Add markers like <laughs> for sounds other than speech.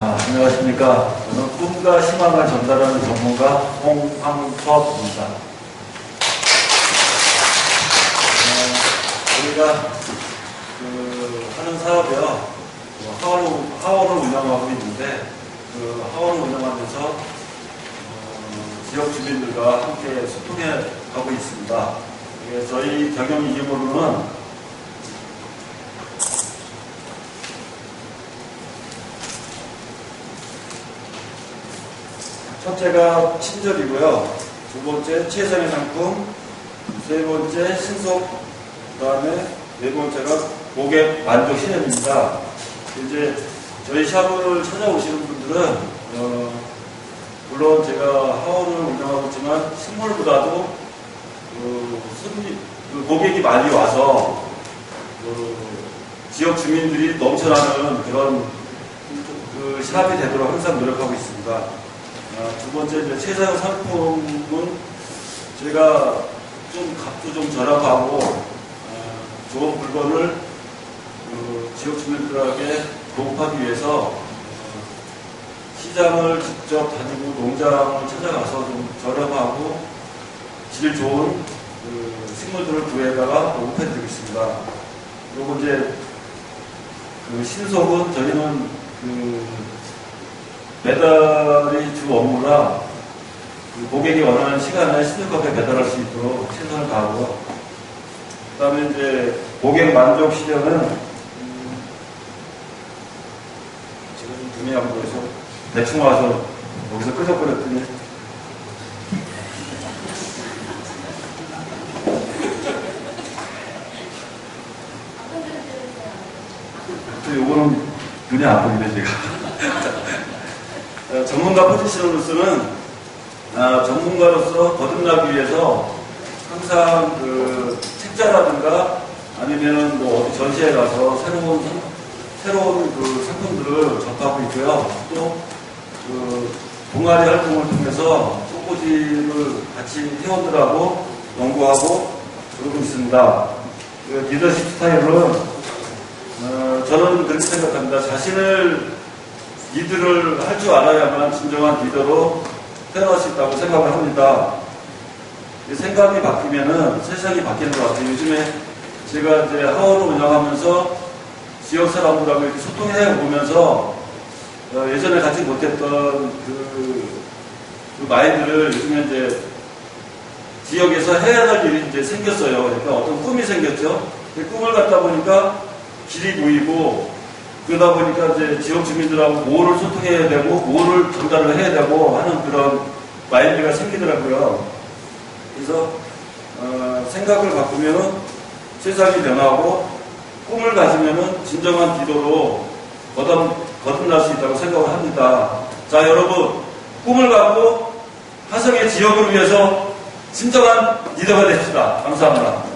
아, 안녕하십니까. 저는 꿈과 희망을 전달하는 전문가 홍황섭입니다. 어, 우리가 그 하는 사업이요. 그 하원을, 하원을 운영하고 있는데 그 하원을 운영하면서 어, 지역 주민들과 함께 소통해 가고 있습니다. 저희 경영 이기모로는 첫째가 친절이고요. 두 번째 최선의 상품, 세 번째 신속, 그 다음에 네 번째가 고객 만족 실현입니다. 이제 저희 샵을 찾아오시는 분들은 어, 물론 제가 하원을 운영하고 있지만 식물보다도 그 손님, 그 고객이 많이 와서 그 지역 주민들이 넘쳐나는 그런 그 샵이 되도록 항상 노력하고 있습니다. 아, 두 번째 이제 최사용 상품은 제가 좀 값도 좀 저렴하고 아, 좋은 물건을 그 지역 주민들에게 공급하기 위해서 어, 시장을 직접 다니고 농장을 찾아가서 좀 저렴하고 질 좋은 그 식물들을 구해다가 공급해드리고 있습니다. 그리고 이제 그 신속은 저희는 그 배달이 주 업무라 그 고객이 원하는 시간에 신속하게 배달할 수 있도록 최선을 다하고요. 그 다음에 이제 고객 만족 시련은 음, 지금 보여서 대충 와서 여기서 끄적거렸더니 <laughs> 또 요거는 눈이 안 보이네 제가 어, 전문가 포지션으로서는 아, 전문가로서 거듭나기 위해서 항상 그 책자라든가 아니면 뭐 어디 전시회 가서 새로운 상- 새로운 그 상품들을 접하고 있고요. 또 그 동아리 활동을 통해서 꽃꽂이를 같이 회원들하고 연구하고 그러고 있습니다. 그 리더십 스타일은 어, 저는 그렇게 생각합니다. 자신을 리드를 할 줄 알아야만 진정한 리더로 태어날 수 있다고 생각을 합니다. 이 생각이 바뀌면은 세상이 바뀌는 것 같아요. 요즘에 제가 이제 하원을 운영하면서 지역 사람들하고 이렇게 소통해 보면서 어, 예전에 갖지 못했던 그, 그 마인드를 요즘에 이제 지역에서 해야 할 일이 이제 생겼어요. 그러니까 어떤 꿈이 생겼죠. 그 꿈을 갖다 보니까 길이 보이고 그러다 보니까 이제 지역 주민들하고 뭐를 소통해야 되고 뭐를 전달을 해야 되고 하는 그런 마인드가 생기더라고요. 그래서 어, 생각을 바꾸면 세상이 변하고 꿈을 가지면 진정한 기도로 거듭, 거듭날 수 있다고 생각을 합니다. 자 여러분 꿈을 갖고 화성의 지역을 위해서 진정한 리더가 됩시다. 감사합니다.